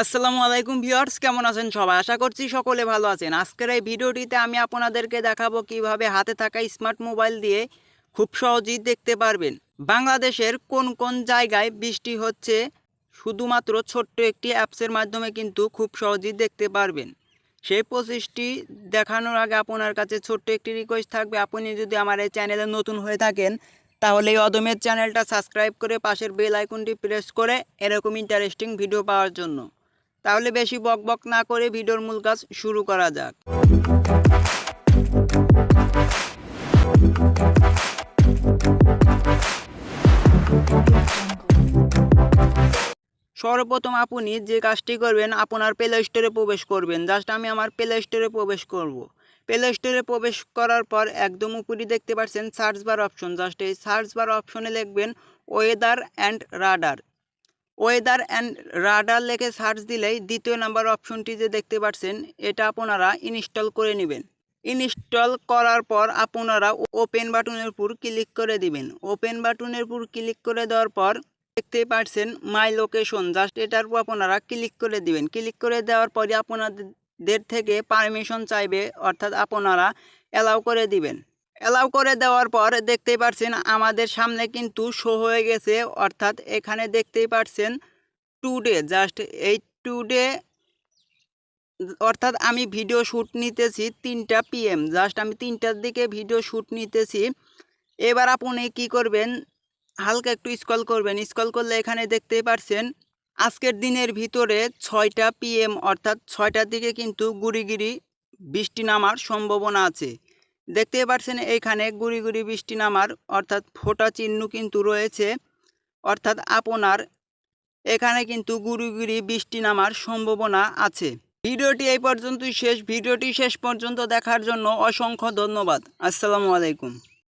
আসসালামু আলাইকুম ভিউয়ার্স, কেমন আছেন সবাই? আশা করছি সকলে ভালো আছেন। আজকের এই ভিডিওটিতে আমি আপনাদেরকে দেখাবো কীভাবে হাতে থাকা স্মার্ট মোবাইল দিয়ে খুব সহজেই দেখতে পারবেন। বাংলাদেশের কোন কোন জায়গায় বৃষ্টি হচ্ছে, শুধুমাত্র ছোট্ট একটি অ্যাপসের মাধ্যমে কিন্তু খুব সহজেই দেখতে পারবেন। সেই প্রসেসটি দেখানোর আগে আপনার কাছে ছোট্ট একটি রিকোয়েস্ট থাকবে। আপনি যদি আমার এই চ্যানেলে নতুন হয়ে থাকেন, তাহলে এই অদমের চ্যানেলটা সাবস্ক্রাইব করে পাশের বেল আইকনটি প্রেস করে এরকম ইন্টারেস্টিং ভিডিও পাওয়ার জন্য। তাহলে বেশি বক বক না করে ভিডিওর মূল কাজ শুরু করা যাক। সর্বপ্রথম আপনি যে কাজটি করবেন, আপনার প্লে স্টোরে প্রবেশ করবেন। জাস্ট আমি আমার প্লে স্টোরে প্রবেশ করব। প্লে স্টোরে প্রবেশ করার পর একদম উপরে দেখতে পাচ্ছেন সার্চ বার অপশন জাস্ট এই সার্চ বার অপশনে লিখবেন weather and radar weather and radar লেখে সার্চ দিলেই দ্বিতীয় নাম্বার অপশনটি যে দেখতে পাচ্ছেন, এটা আপনারা ইনস্টল করে নেবেন। ইনস্টল করার পর আপনারা ওপেন বাটনের উপর ক্লিক করে দিবেন। ওপেন বাটনের উপর ক্লিক করে দেওয়ার পর দেখতে পাচ্ছেন মাই লোকেশন জাস্ট এটার উপর আপনারা ক্লিক করে দিবেন। ক্লিক করে দেওয়ার পরে আপনাদের থেকে পারমিশন চাইবে, অর্থাৎ আপনারা অ্যালাউ করে দিবেন। অ্যালাউ করে দেওয়ার পর দেখতেই পাচ্ছেন আমাদের সামনে কিন্তু শো হয়ে গেছে। অর্থাৎ এখানে দেখতেই পাচ্ছেন টুডে জাস্ট এই টুডে অর্থাৎ আমি ভিডিও শ্যুট নিতেছি তিনটা পিএম জাস্ট আমি তিনটার দিকে ভিডিও শ্যুট নিতেছি। এবার আপনি কি করবেন? হালকা একটু স্কল করবেন স্কল করলে এখানে দেখতেই পাচ্ছেন আজকের দিনের ভিতরে ছয়টা পিএম অর্থাৎ ছয়টার দিকে কিন্তু গুড়িগিরি বৃষ্টি নামার সম্ভাবনা আছে। দেখতে পাচ্ছেন এইখানে গুড়ি গুড়ি বৃষ্টি নামার, অর্থাৎ ফোটা চিহ্ন কিন্তু রয়েছে। অর্থাৎ আপনার এখানে কিন্তু গুড়ি গুড়ি বৃষ্টি নামার সম্ভাবনা আছে। ভিডিওটি এই পর্যন্তই শেষ। ভিডিওটি শেষ পর্যন্ত দেখার জন্য অসংখ্য ধন্যবাদ। আসসালামু আলাইকুম।